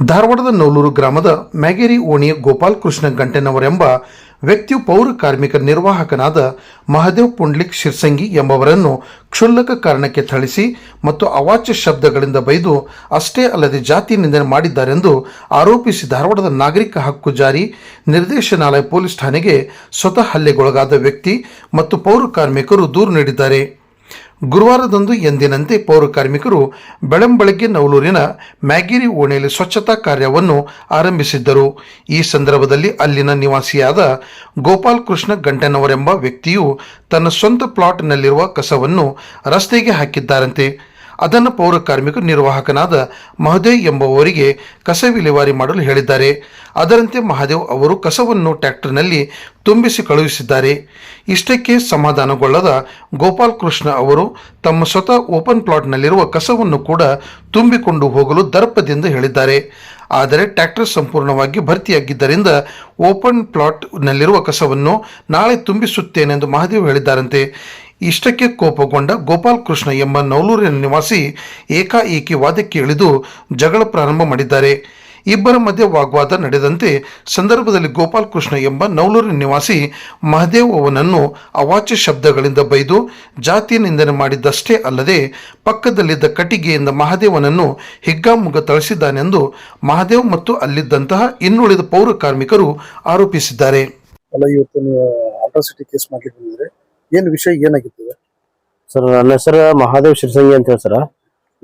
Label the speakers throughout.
Speaker 1: ಧಾರವಾಡದ ನೌಲೂರು ಗ್ರಾಮದ ಮ್ಯಾಗೇರಿ ಓಣಿಯ ಗೋಪಾಲ್ ಕೃಷ್ಣ ಗಂಟೆನವರೆಂಬ ವ್ಯಕ್ತಿಯು ಪೌರ ಕಾರ್ಮಿಕ ನಿರ್ವಾಹಕನಾದ ಮಹದೇವ್ ಪುಂಡ್ಲಿಕ್ ಶಿರ್ಸಂಗಿ ಎಂಬವರನ್ನು ಕ್ಷುಲ್ಲಕ ಕಾರಣಕ್ಕೆ ಥಳಿಸಿ ಮತ್ತು ಅವಾಚ್ಯ ಶಬ್ದಗಳಿಂದ ಬೈದು ಅಷ್ಟೇ ಅಲ್ಲದೆ ಜಾತಿ ನಿಂದನೆ ಮಾಡಿದ್ದಾರೆಂದು ಆರೋಪಿಸಿ ಧಾರವಾಡದ ನಾಗರಿಕ ಹಕ್ಕು ಜಾರಿ ನಿರ್ದೇಶನಾಲಯ ಪೊಲೀಸ್ ಠಾಣೆಗೆ ಸ್ವತಃ ಹಲ್ಲೆಗೊಳಗಾದ ವ್ಯಕ್ತಿ ಮತ್ತು ಪೌರ ಕಾರ್ಮಿಕರು ದೂರು ನೀಡಿದ್ದಾರೆ. ಗುರುವಾರದಂದು ಎಂದಿನಂತೆ ಪೌರ ಕಾರ್ಮಿಕರು ಬೆಳಂಬೆಳಗ್ಗೆ ನವಲೂರಿನ ಮ್ಯಾಗಿರಿ ಓಣೆಯಲ್ಲಿ ಸ್ವಚ್ಛತಾ ಕಾರ್ಯವನ್ನು ಆರಂಭಿಸಿದ್ದರು. ಈ ಸಂದರ್ಭದಲ್ಲಿ ಅಲ್ಲಿನ ನಿವಾಸಿಯಾದ ಗೋಪಾಲ್ ಕೃಷ್ಣ ಗಂಟನವರೆಂಬ ವ್ಯಕ್ತಿಯು ತನ್ನ ಸ್ವಂತ ಪ್ಲಾಟ್ನಲ್ಲಿರುವ ಕಸವನ್ನು ರಸ್ತೆಗೆ ಹಾಕಿದ್ದಾರಂತೆ. ಅದನ್ನು ಪೌರ ಕಾರ್ಮಿಕ ನಿರ್ವಾಹಕನಾದ ಮಹದೇವ್ ಎಂಬುವವರಿಗೆ ಕಸ ವಿಲೇವಾರಿ ಮಾಡಲು ಹೇಳಿದ್ದಾರೆ. ಅದರಂತೆ ಮಹಾದೇವ್ ಅವರು ಕಸವನ್ನು ಟ್ರ್ಯಾಕ್ಟರ್ನಲ್ಲಿ ತುಂಬಿಸಿ ಕಳುಹಿಸಿದ್ದಾರೆ. ಇಷ್ಟಕ್ಕೆ ಸಮಾಧಾನಗೊಳ್ಳದ ಗೋಪಾಲ್ ಕೃಷ್ಣ ಅವರು ತಮ್ಮ ಸ್ವತಃ ಓಪನ್ ಪ್ಲಾಟ್ನಲ್ಲಿರುವ ಕಸವನ್ನು ಕೂಡ ತುಂಬಿಕೊಂಡು ಹೋಗಲು ದರ್ಪದಿಂದ ಹೇಳಿದ್ದಾರೆ. ಆದರೆ ಟ್ರ್ಯಾಕ್ಟರ್ ಸಂಪೂರ್ಣವಾಗಿ ಭರ್ತಿಯಾಗಿದ್ದರಿಂದ ಓಪನ್ ಪ್ಲಾಟ್ನಲ್ಲಿರುವ ಕಸವನ್ನು ನಾಳೆ ತುಂಬಿಸುತ್ತೇನೆಂದು ಮಹಾದೇವ್ ಹೇಳಿದ್ದಾರಂತೆ. ಇಷ್ಟಕ್ಕೆ ಕೋಪಗೊಂಡ ಗೋಪಾಲ್ ಕೃಷ್ಣ ಎಂಬ ನವಲೂರಿನ ನಿವಾಸಿ ಏಕಾಏಕಿ ವಾದಕ್ಕೆ ಇಳಿದು ಜಗಳ ಪ್ರಾರಂಭ ಮಾಡಿದ್ದಾರೆ. ಇಬ್ಬರ ಮಧ್ಯೆ ವಾಗ್ವಾದ ನಡೆದಂತೆ ಸಂದರ್ಭದಲ್ಲಿ ಗೋಪಾಲ್ ಕೃಷ್ಣ ಎಂಬ ನವಲೂರಿನ ನಿವಾಸಿ ಮಹದೇವ್ ಅವನನ್ನು ಅವಾಚ್ಯ ಶಬ್ದಗಳಿಂದ ಬೈದು ಜಾತಿ ನಿಂದನೆ ಮಾಡಿದ್ದಷ್ಟೇ ಅಲ್ಲದೆ ಪಕ್ಕದಲ್ಲಿದ್ದ ಕಟ್ಟಿಗೆಯಿಂದ ಮಹದೇವನನ್ನು ಹಿಗ್ಗಾಮುಗ್ಗ ತಳಿಸಿದ್ದಾನೆಂದು ಮಹದೇವ್ ಮತ್ತು ಅಲ್ಲಿದ್ದಂತಹ ಇನ್ನುಳಿದ ಪೌರ ಕಾರ್ಮಿಕರು ಆರೋಪಿಸಿದ್ದಾರೆ.
Speaker 2: ಅಲ್ಲ ಇವತ್ತು ನೀವು ಅಲ್ಟ್ರಾಸಿಟಿ ಕೇಸ್ ಮಾಡ್ಲಿಕ್ಕೆ ಬಂದಿದ್ರೆ ಏನ್ ವಿಷಯ ಏನಾಗಿತ್ತು?
Speaker 3: ಸರ್ ನನ್ನ ಹೆಸರು ಮಹಾದೇವ್ ಶಿರ್ಸಂಗಿ ಅಂತ ಹೇಳಿ ಸರ್.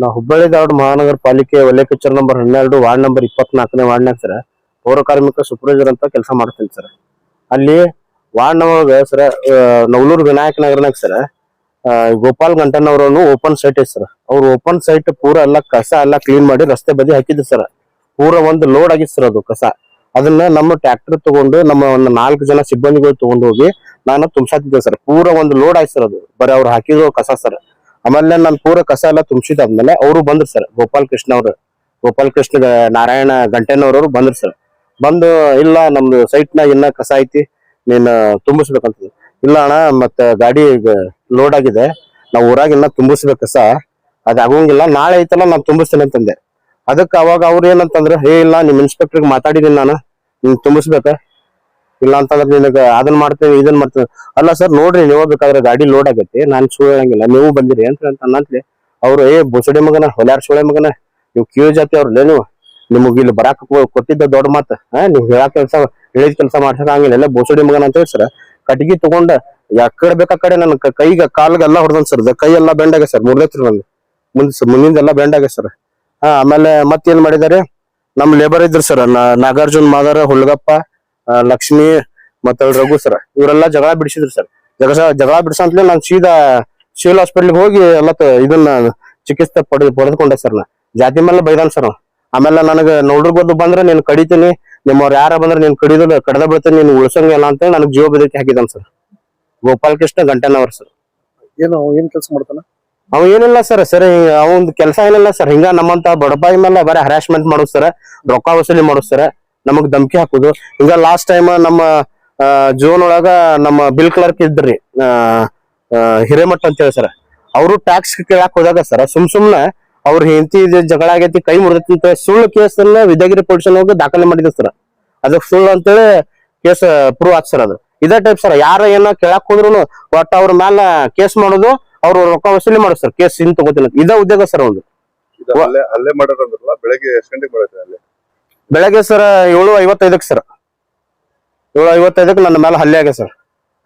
Speaker 3: ನಾ ಹುಬ್ಬಳ್ಳಿ ಧಾರವಾಡ ಮಹಾನಗರ ಪಾಲಿಕೆ ವಲಯ ಕಚೇರಿ ನಂಬರ್ ಹನ್ನೆರಡು, ವಾರ್ಡ್ ನಂಬರ್ ಇಪ್ಪತ್ನಾಲ್ಕನೇ ವಾರ್ಡ್ನಾಗ ಸರ್. ಪೌರ ಕಾರ್ಮಿಕ ಸೂಪರ್ವೈಸರ್ ಅಂತ ಕೆಲಸ ಮಾಡ್ತೀನಿ ಸರ್. ಅಲ್ಲಿ ward number sir Navaluru Vinayaka ನಗರನಾಗ sir Gopal ಗಂಟನ್ ಅವರನ್ನು ಓಪನ್ ಸೈಟ್ ಐತೆ ಸರ್. ಅವ್ರು ಓಪನ್ ಸೈಟ್ ಪೂರ ಎಲ್ಲ ಕಸ ಎಲ್ಲ ಕ್ಲೀನ್ ಮಾಡಿ ರಸ್ತೆ ಬದಿ ಹಾಕಿದ್ರು ಸರ್. ಪೂರ ಒಂದು ಲೋಡ್ ಆಗಿತ್ತು ಸರ್ ಅದು ಕಸ. ಅದನ್ನ ನಮ್ಮ ಟ್ರ್ಯಾಕ್ಟರ್ ತಗೊಂಡು ನಮ್ಮ ಒಂದು ನಾಲ್ಕು ಜನ ಸಿಬ್ಬಂದಿಗಳು ತಗೊಂಡು ಹೋಗಿ ನಾನು ತುಂಬಿಸಾತಿದ್ದೆ ಸರ್. ಪೂರ ಒಂದು ಲೋಡ್ ಆಯ್ತು ಸರ್ ಅದು. ಬರೀ ಅವ್ರು ಹಾಕಿದ್ರು ಕಸ ಸರ್. ಆಮೇಲೆ ನಾನು ಪೂರ ಕಸ ಎಲ್ಲ ತುಂಬಿಸಿದಾದ್ಮೇಲೆ ಅವರು ಬಂದ್ರು ಸರ್ ಗೋಪಾಲ್ ಕೃಷ್ಣ ಅವರು. ಗೋಪಾಲ್ ಕೃಷ್ಣ ನಾರಾಯಣ ಗಂಟೆನವ್ರವ್ರು ಬಂದ್ರು ಸರ್ ಬಂದು, ಇಲ್ಲ ನಮ್ದು ಸೈಟ್ ನಾಗ ಇನ್ನ ಕಸ ಐತಿ, ನೀನ್ ತುಂಬಿಸ್ಬೇಕಂತ. ಇಲ್ಲ ಅಣ್ಣ, ಮತ್ತ ಗಾಡಿ ಲೋಡ್ ಆಗಿದೆ. ನಾವು ಊರಾಗ ಇನ್ನ ತುಂಬಿಸ್ಬೇಕು ಕಸ ಅದ್ ಆಗೋಂಗಿಲ್ಲ, ನಾಳೆ ಐತಲ್ಲ ನಾನು ತುಂಬಿಸ್ತೇನೆ ಅಂತಂದೆ. ಅದಕ್ಕೆ ಅವಾಗ ಅವ್ರು ಏನಂತಂದ್ರೆ ಹೇ ಇಲ್ಲ, ನಿಮ್ ಇನ್ಸ್ಪೆಕ್ಟರ್ ಮಾತಾಡಿದೀನಿ ನಾನು. ನೀನು ತುಂಬಿಸ್ಬೇಕ? ಇಲ್ಲ ಅಂತಂದ್ರೆ ನಿನಗ ಅದನ್ನ ಮಾಡ್ತೇವೆ, ಇದನ್ನ ಮಾಡ್ತೇವೆ. ಅಲ್ಲ ಸರ್ ನೋಡ್ರಿ, ನೀವು ಬೇಕಾದ್ರೆ ಗಾಡಿ ಲೋಡ್ ಆಗೈತಿ, ನಾನು ಸುಳ್ಳು ಹೇಳಂಗಿಲ್ಲ ನೀವು ಬಂದಿರಿ ಅಂತ ಅನ್ನಂತ್ಲಿ ಅವ್ರು, ಏ ಬೊಸಡಿ ಮಗನ ಹೊಲಾರ್ ಸುಳೆ ಮಗನ, ನೀವು ಕ್ಯೂ ಜಾತಿ ಅವ್ರಲ್ಲ ನೀವು, ನಿಮಗೆ ಇಲ್ಲಿ ಬರಾಕ ಕೊಟ್ಟಿದ್ದ ದೊಡ್ಡ ಮಾತು ನೀವು ಹೇಳಕ್ ಕೆಲಸ, ಹೇಳಿದ ಕೆಲಸ ಮಾಡ್ಸಕ್ ಆಗಿಲ್ಲ ಎಲ್ಲ ಬೋಸಡಿ ಮಗನ ಅಂತ ಹೇಳಿ ಸರ್ ಕಟ್ಗಿ ತಗೊಂಡ ಯಾಕಡೆ ಬೇಕಾ ಕಡೆ ನನ್ನ ಕೈಗೆ ಕಾಲ್ಗೆಲ್ಲ ಹೊಡೆದನ್ ಸರ್ ಕೈ ಎಲ್ಲ ಬೆಂಡಾಗ ಸರ್ ಮುರ್ದೈತ್ರಿ ನಂದು. ಮುಂದ್ ಮುಂದಿಂದೆಲ್ಲ ಬೆಂಡಾಗ ಸರ್ ಹಾ ಆಮೇಲೆ ಮತ್ತೇನ್ ಮಾಡಿದಾರೆ ನಮ್ ಲೇಬರ್ ಇದ್ರು ಸರ್ ನಾಗಾರ್ಜುನ್ ಮಾದರ, ಹುಲ್ಗಪ್ಪ ಲಕ್ಷ್ಮಿ ಮತ್ತೆ ರಘು ಸರ್ ಇವರೆಲ್ಲ ಜಗಳ ಬಿಡಿಸಿದ್ರು ಸರ್ ಜಗಳ ಜಗಳ ಬಿಡಿಸಂತಲೇ ನಾನು ಸೀದಾ ಸಿವಿಲ್ ಹಾಸ್ಪಿಟ್ಲಿಗೆ ಹೋಗಿ ಎಲ್ಲ ಇದನ್ನ ಚಿಕಿತ್ಸೆ ಪಡೆದು ಪಡೆದುಕೊಂಡೆ ಸರ್ ನಾ. ಜಾತಿ ಮೇಲೆ ಬೈದಾನ್ ಸರ್. ಆಮೇಲೆ ನನಗೆ ನೋಡ್ರಿಗೆ ಬಂದು ಬಂದ್ರೆ ನೀನು ಕಡಿತೀನಿ. ನಿಮ್ಮವ್ರು ಯಾರ ಬಂದ್ರೆ ನೀನ್ ಕಡಿದು ಕಡದ ಬೀಳ್ತೀನಿ ನೀನು ಉಳ್ಸಂಗಿಲ್ಲ ಅಂತ ನನಗೆ ಜೀವ ಬೆದರಿಕೆ ಹಾಕಿದಾನ ಸರ್ ಗೋಪಾಲ್ ಕೃಷ್ಣ ಗಂಟನವರ್ ಸರ್
Speaker 2: ಏನು ಏನ್ ಕೆಲಸ ಮಾಡ್ತಾನ?
Speaker 3: ಅವ ಏನಿಲ್ಲ ಸರ್ ಸರ್ ಅವನ್ ಕೆಲಸ ಏನಿಲ್ಲ ಸರ್ ಹಿಂಗ ನಮ್ಮಂತ ಬಡಪಾಯಿ ಮೇಲೆ ಬರೀ ಹರಾಸ್ಮೆಂಟ್ ಮಾಡೋದು ಸರ್ ರೊಕ್ಕ ವಸೂಲಿ ಮಾಡೋದು ಸರ್ ನಮಗ್ ಧಮಕಿ ಹಾಕುದು. ಈಗ ಲಾಸ್ಟ್ ಟೈಮ್ ನಮ್ಮ ಜೋನ್ ಒಳಗ ನಮ್ಮ ಬಿಲ್ ಕ್ಲರ್ಕ್ ಇದ್ರಿ ಹಿರೇಮಠ ಅಂತ ಹೇಳಿ ಸರ್. ಅವರು ಟ್ಯಾಕ್ಸ್ ಕೇಳಕ್ ಹೋದಾಗ ಸರ್, ಸುಮ್ ಸುಮ್ನೆ ಅವ್ರ ಹೆಂಡತಿ ಜಗಳ ಆಗೈತಿ, ಕೈ ಮುರಿದೈತಿ ಅಂತ ಸುಳ್ಳು ಕೇಸ್ ಅನ್ನ ವಿದ್ಯಾಗಿರಿ ಪೊಲೀಸ್ ಹೋಗಿ ದಾಖಲೆ ಮಾಡಿದ್ರು ಸರ್. ಅದಕ್ಕೆ ಸುಳ್ಳು ಅಂತೇಳಿ ಕೇಸ್ ಪ್ರೂವ್ ಆತ್ ಸರ್ ಅದು. ಇದೇ ಟೈಪ್ ಸರ್, ಯಾರ ಏನ ಕೇಳಕ್ ಹೋದ್ರು ಒಟ್ಟು ಅವ್ರ ಮ್ಯಾಲ ಕೇಸ್ ಮಾಡೋದು, ಅವ್ರು ರೊಕ್ಕ ವಸೂಲಿ ಮಾಡೋದು ಸರ್, ಕೇಸ್ ಇನ್ ತಗೋತಿಲ್ಲ ಇದೇ ಉದ್ಯೋಗ ಸರ್ ಒಂದು
Speaker 4: ಅಲ್ಲೇ ಮಾಡೋದ್ರಲ್ಲ ಬೆಳಗ್ಗೆ ಎಷ್ಟು ಗಂಟೆಗೆ ಅಲ್ಲಿ?
Speaker 3: ಬೆಳಗ್ಗೆ ಸರ್ ಏಳು ಐವತ್ತೈದಕ್ಕೆ ಸರ್ ಏಳು ಐವತ್ತೈದಕ್ಕೆ ನನ್ನ ಮೇಲೆ ಹಲ್ಲೆ ಆಗ್ಯ ಸರ್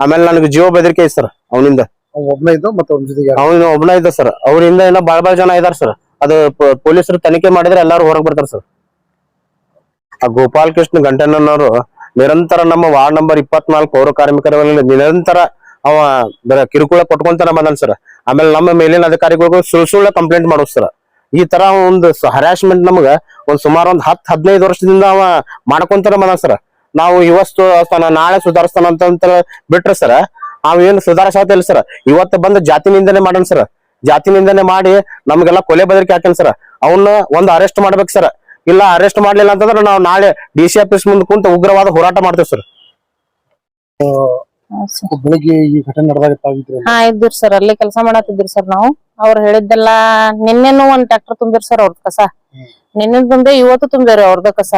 Speaker 3: ಆಮೇಲೆ ನನಗೆ ಜೀವ ಬೆದರಿಕೆ ಐತೆ ಸರ್ ಅವನಿಂದ.
Speaker 2: ಅವ ಇದ್ದ ಮತ್ತೆ ಅವ್ನ ಜೊತೆಗೆ ಯಾರು?
Speaker 3: ಅವನು ಒಬ್ಬನ ಇದ್ದ ಸರ್ ಅವರಿಂದ ಏನೋ ಬಾಳ ಬಾಳ ಜನ ಇದಾರ ಸರ್ ಅದು ಪ- ಪೊಲೀಸರು ತನಿಖೆ ಮಾಡಿದ್ರೆ ಎಲ್ಲಾರು ಹೊರಗೆ ಬರ್ತಾರೆ ಸರ್ ಆ ಗೋಪಾಲ್ ಕೃಷ್ಣ ಗಂಟಣ್ಣನವರು ನಿರಂತರ ನಮ್ಮ ವಾರ್ಡ್ ನಂಬರ್ ಇಪ್ಪತ್ನಾಲ್ಕು ಪೌರ ಕಾರ್ಮಿಕರ ಮೇಲೆ ನಿರಂತರ ಅವ ಬರ ಕಿರುಕುಳ ಕೊಟ್ಕೊಂತಾನ ಬಂದನ್ ಸರ್ ಆಮೇಲೆ ನಮ್ಮ ಮೇಲಿನ ಅಧಿಕಾರಿಗಳಿಗೂ ಸುಳ್ಳು ಸುಳ್ಳ ಕಂಪ್ಲೇಂಟ್ ಮಾಡೋದು ಸರ್ ಈ ತರ ಒಂದು ಹರಾಸ್ಮೆಂಟ್ ನಮಗ ಒಂದ್ ಸುಮಾರು ಒಂದ್ ಹತ್ ಹದಿನೈದು ವರ್ಷದಿಂದ ಅವ ಮಾಡ್ಕೊಂತಾನ ಮನ ಸರ್. ನಾವು ಇವತ್ತು ನಾಳೆ ಸುಧಾರಿಸ್ತಾನ ಅಂತ ಬಿಟ್ರೆ ಸರ್ ಅವ ಏನು ಸುಧಾರಿಸಲ್ಲ ಸರ್. ಇವತ್ತು ಬಂದು ಜಾತಿ ನಿಂದನೆ ಮಾಡನ್ ಸರ್. ಜಾತಿ ನಿಂದನೆ ಮಾಡಿ ನಮ್ಗೆಲ್ಲ ಕೊಲೆ ಬದಲಿಕೆ ಹಾಕನ್ ಸರ್. ಅವನ್ನ ಒಂದು ಅರೆಸ್ಟ್ ಮಾಡ್ಬೇಕು ಸರ್. ಇಲ್ಲ ಅರೆಸ್ಟ್ ಮಾಡ್ಲಿಲ್ಲ ಅಂತಂದ್ರೆ ನಾವು ನಾಳೆ ಡಿ ಸಿ ಆಫೀಸ್ ಮುಂದೆ ಕುಂತ ಉಗ್ರವಾದ ಹೋರಾಟ ಮಾಡ್ತೇವೆ ಸರ್.
Speaker 2: ಬೆಳಿಗ್ಗೆ ಈ ಘಟನೆ
Speaker 5: ಹಾ ಇದ್ದಿರ್ ಸರ್ ಅಲ್ಲಿ ಕೆಲಸ ಮಾಡತ್ತಿದ್ರಿ ಸರ್ ನಾವು. ಅವ್ರು ಹೇಳಿದ್ದೆಲ್ಲ ನಿನ್ನೆನು ಒಂದ್ ಟ್ರ್ಯಾಕ್ಟರ್ ತುಂಬಿರ್ ಸರ್ ಅವ್ರ ಕಸ. ನಿನ್ನಿದ್ ಬಂದೆ ಇವತ್ತು ತುಂಬ್ಯಾರ ಅವ್ರದ ಕಸ.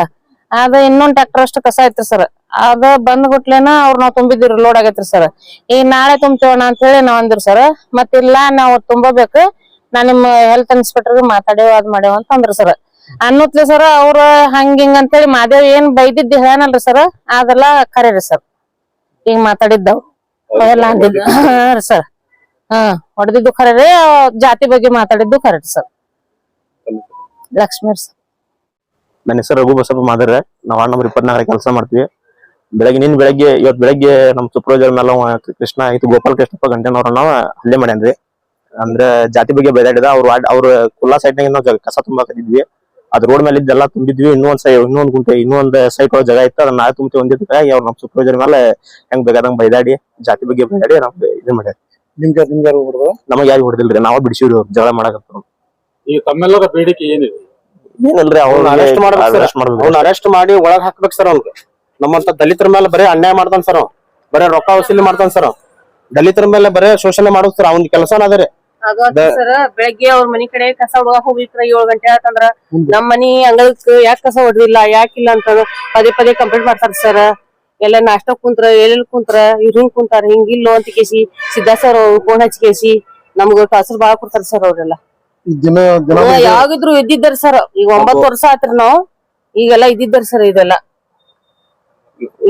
Speaker 5: ಅದ ಇನ್ನೊಂದ್ ಟ್ರ್ಯಾಕ್ಟರ್ ಅಷ್ಟು ಕಸ ಐತ್ರಿ ಸರ್ ಅದ ಬಂದ್ ಗುಟ್ಲೇನ ಅವ್ರ ನಾವ್ ತುಂಬಿದಿರಿ ಲೋಡ್ ಆಗೈತ್ರಿ ಸರ್ ಈಗ ನಾಳೆ ತುಂಬ್ತೇವಣ ಅಂತ ಹೇಳಿ ನಾವ್ ಅಂದಿರಿ ಸರ್ ಮತ್ತಿಲ್ಲ ನಾವ್ ತುಂಬಬೇಕು ನಾ ನಿಮ್ಮ ಹೆಲ್ತ್ ಇನ್ಸ್ಪೆಕ್ಟರ್ ಮಾತಾಡೇವ, ಅದ್ ಮಾಡ್ಯಾವ ಅಂತ ಅಂದ್ರಿ ಸರ್ ಅನ್ನತ್ಲೆ ಸರ್ ಅವ್ರ ಹಂಗ ಹಿಂಗ ಅಂತೇಳಿ ಮಾದೇವ್ ಏನ್ ಬೈದಿದ್ದು ಹೇಳಲ್ರಿ ಸರ್ ಅದೆಲ್ಲ ಕರೀರಿ ಸರ್ ಈಗ ಮಾತಾಡಿದ್ದವ್. ಎಲ್ಲ ಅಂದಿದ್ದು. ಹಾ ಸರ್ ಹ್ಮ್ ಹೊಡೆದಿದ್ದು ಖರೆ ರೀ ಜಾತಿ ಬಗ್ಗೆ ಮಾತಾಡಿದ್ದು ಖರೆ ರೀ ಸರ್ ಲಕ್ಷ್ಮೀ ಸರ್.
Speaker 6: ನನ್ನ ಹೆಸರು ರಘು ಬಸಪ್ಪ ಮಾದರ. ನಾವು ವಾರ್ಡ್ ನಂಬರ್ ಇಪ್ಪತ್ನಾಲ್ಕು ಕೆಲಸ ಮಾಡ್ತೀವಿ. ಬೆಳಗ್ಗೆ ನಿನ್ ಬೆಳಗ್ಗೆ ಇವತ್ತು ಬೆಳಗ್ಗೆ ನಮ್ಮ ಸುಪ್ರೋಜರ್ ಮೇಲೆ ಕೃಷ್ಣ ಐತಿ ಗೋಪಾಲ ಕೃಷ್ಣಪ್ಪ ಗಂಟೆನವ್ರ ನಾವು ಹಲ್ಲೆ ಮಾಡ್ಯಾನ್ರಿ. ಅಂದ್ರೆ ಜಾತಿ ಬಗ್ಗೆ ಬೈದಾಡಿದ ಅವ್ರ ವಾರ್ಡ್ ಅವ್ರ ಕುಲ್ಲಾ ಸೈಡ್ನಾಗ ನಾವು ಕಸ ತುಂಬಾಕತ್ತಿದ್ವಿ ಅದ್ ರೋಡ್ ಮೇಲೆ ಇದ್ದೆಲ್ಲ ತುಂಬಿದ್ವಿ. ಇನ್ನೊಂದ್ ಸೈ ಇನ್ನೊಂದ್ ಗುಂಟೆ ಇನ್ನೊಂದ್ ಸೈಟ್ ಒಳಗೆ ಜಾಗ ಇತ್ತು. ಅದನ್ನ ನಾಳೆ ತುಂಬಿ ಒಂದಿದ್ದಕ್ಕಾಗಿ ಅವ್ರು ನಮ್ಮ ಸುಪ್ರೋಜರ್ ಮೇಲೆ ಹೆಂಗ್ ಬೇಕಾದಂಗ್ ಬೈದಾಡಿ ಜಾತಿ ಬಗ್ಗೆ ಬೈದಾಡಿ ನಮ್ಗೆ ಇದು ಮಾಡ್ಯಾರ
Speaker 2: ನಿಮ್ಗೆ ನಿಮ್ಗೆ
Speaker 6: ನಮಗ್ ಯಾರು ಹೊಡೆದಿಲ್ರಿ. ನಾವ್ ಬಿಡಿಸಿವ್ರಿ ಅವ್ರು ಜಗಳ ಮಾಡಕತ್ತಾರ
Speaker 7: ಈಗ ತಮ್ಮೆಲ್ಲರ ಬೇಡಿಕೆ ಏನಿದೆ?
Speaker 6: ಏನಲ್ರಿ ಅವ್ನ
Speaker 3: ಅರೆಸ್ಟ್ ಮಾಡ್ಬೇಕು ಅವ್ನ ಅರೆಸ್ಟ್ ಮಾಡಿ ಒಳಗ್ ಹಾಕ್ಬೇಕು ಸರ್ ಅವ್ನ್ಗೆ. ನಮ್ಮಂತ ದಲಿತರ ಮೇಲೆ ಬರೀ ಅನ್ಯಾಯ ಮಾಡ್ತಾನ ಸರ್ ಅವ್ ಬರೀ ರೊಕ್ಕ ವಸೂಲಿ ಮಾಡ್ತಾನ ಸರ್ ಅವ್ ದಲಿತರ ಮೇಲೆ ಬರೇ ಶೋಷಣೆ ಮಾಡೋದು ಸರ್ ಅವ್ನ ಕೆಲಸ ಅದೇ ರೀ.
Speaker 5: ಸರ್ ಬೆಳಗ್ಗೆ ಅವ್ರ ಮನಿ ಕಡೆ ಕಸ ಹೊಡ್ಯಾಕ ಹೋಗಿದ್ರ ಏಳ್ ಗಂಟೆ ಆತಂದ್ರ ನಮ್ ಮನಿ ಅಂಗಳಕ್ ಯಾಕ್ ಕಸ ಹೊಡೆದಿಲ್ಲ ಯಾಕಿಲ್ಲ ಅಂತ ಪದೇ ಪದೇ ಕಂಪ್ಲೇಂಟ್ ಮಾಡ್ತಾರ ಸರ್. ಎಲ್ಲ ನಾಷ್ಟ ಕುಂತ್ರ ಎಲ್ಲೆಲ್ಲಿ ಕುಂತ್ರ ಇವ್ರ ಹಿಂಗ್ ಕುಂತಾರ ಹಿಂಗಿಲ್ಲೋ ಅಂತ ಕೇಸಿ ಸಿದ್ದ ಸರ್ ಫೋನ್ ಹಚ್ಚಿ ಕೇಸಿ ನಮ್ಗ ಟಾರ್ಚರ್ ಬಾಳ ಕೊಡ್ತಾರ ಸರ್ ಅವ್ರೆಲ್ಲ.
Speaker 2: ದಿನ ದಿನ
Speaker 5: ಯಾವಾಗಿದ್ರು ಇದ್ದಿದ್ದಾರ ಸರ್ ಈಗ ಒಂಬತ್ತು ವರ್ಷ ಆತ್ರಿ ನಾವು. ಈಗೆಲ್ಲ ಇದ್ದಿದ್ದಾರ ಸರ್ ಇದೆಲ್ಲ.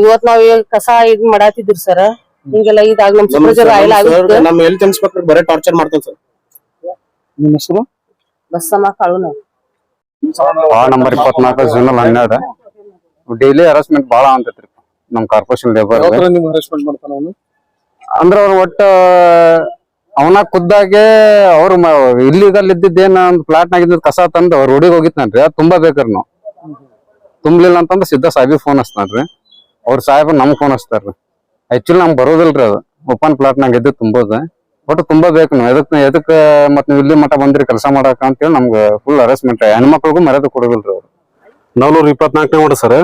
Speaker 5: ಇವತ್ ನಾವ್ ಈಗ ಕಸ ಇದ್ ಮಾಡಾತಿದ್ರಿ ಸರ್ ಹಿಂಗೆಲ್ಲ ಇದಾಗ ನಮ್ ಸೂಪರ್ವೈಸರ್ ಆಯ್ಲ್ ಆಗಿತ್ತು.
Speaker 3: ನಮ್ಮ ಹೆಲ್ತ್ ಇನ್ಸ್ಪೆಕ್ಟರ್ ಬರೀ ಟಾರ್ಚರ್ ಮಾಡ್ತೇವೆ ಸರ್
Speaker 2: ನಿಮ್ಮ ಹೆಸರು?
Speaker 5: ಬಸ್ಸಮ್ಮ ಕಾಳು ನಾವು.
Speaker 8: ವಾರ್ಡ್ ನಂಬರ್ ಇಪ್ಪತ್ನಾಲ್ಕು ಜೂನಲ್ ಹನ್ನೆರಡು ಡೈಲಿ ಹರಾಸ್ಮೆಂಟ್ ಬಾಳ ಅಂತೈತ್ರಿ ನಮ್ ಕಾರ್ಪೊರೇಷನ್ ಲೇಬರ್
Speaker 2: ಅಂದ್ರೆ ತರ ನಿಮ್ ಹರಾಸ್ಮೆಂಟ್ ಮಾಡ್ತಾನ ಅವನು?
Speaker 8: ಅಂದ್ರ ಅವ್ರ ಒಟ್ಟ ಅವನ ಖುದ್ದಾಗೆ ಅವ್ರು ಇಲ್ಲಿಗಲ್ ಇದ್ದಿದ್ದೇನ ಒಂದ್ ಪ್ಲಾಟ್ ನಾಗ ಇದ್ದಿದ್ ಕಸ ತಂದು ಅವ್ರ ಹುಡುಗಿ ಹೋಗಿತ್ನನ್ರಿ ಅದ್ ತುಂಬಾ ಬೇಕ್ರಿ ನಾವು. ತುಂಬ್ಲಿಲ್ಲ ಅಂತಂದ್ರ ಸಿದ್ಧ ಸಾಹೇಬಿ ಫೋನ್ ಹಚ್ತಾನ್ರಿ ಅವ್ರ ಸಾಹೇಬ್ ನಮ್ ಫೋನ್ ಹಚ್ತಾರ್ರಿ ಆಕ್ಚುಲಿ ನಮ್ಗ್ ಬರೋದಿಲ್ರಿ ಅದು. ಓಪನ್ ಪ್ಲಾಟ್ ನಾಗ ಇದ್ದು ತುಂಬೋದು. ಒಟ್ಟು ತುಂಬಾ ಬೇಕು ನಾವು. ಎದಕ್ ಎದಕ್, ಮತ್ ನೀವು ಇಲ್ಲಿ ಮಠ ಬಂದ್ರಿ ಕೆಲಸ ಮಾಡಕ ಅಂತೇಳಿ ನಮ್ಗೆ ಫುಲ್ ಅರೆಸ್ಮೆಂಟ್ ಹೆಣ್ಮಕ್ಳಿಗೂ ಮರ್ಯಾದೆ ಕೊಡೋದಿಲ್ರಿ ಅವ್ರು.
Speaker 9: ನಾಲ್ನೂರ ಇಪ್ಪತ್ನಾಲ್ಕನೇ ವಾರ್ಡ್ ಸರ್.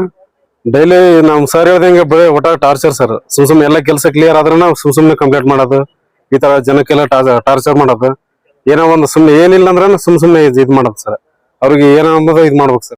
Speaker 9: ಡೈಲಿ ನಮ್ ಸರ್ ಹೇಳ್ದಂಗೆ ಬರೀ ಒಟ್ಟ ಟಾರ್ಚರ್ ಸರ್. ಸುಮ್ ಎಲ್ಲ ಕೆಲಸ ಕ್ಲಿಯರ್ ಆದ್ರೆ ನಾವು ಸುಮ್ ಕಂಪ್ಲೇಂಟ್ ಮಾಡೋದು. ಈ ತರ ಜನಕ್ಕೆಲ್ಲ ಟಾರ್ಚರ್ ಮಾಡೋದು ಏನೋ ಒಂದು ಸುಮ್ನೆ ಏನಿಲ್ಲ ಅಂದ್ರೆ ಸುಮ್ ಇದ್ ಇದ್ ಮಾಡೋದು ಸರ್. ಅವ್ರಿಗೆ ಏನೋ ಅನ್ನೋದು ಇದ್ ಮಾಡ್ಬೇಕು ಸರ್.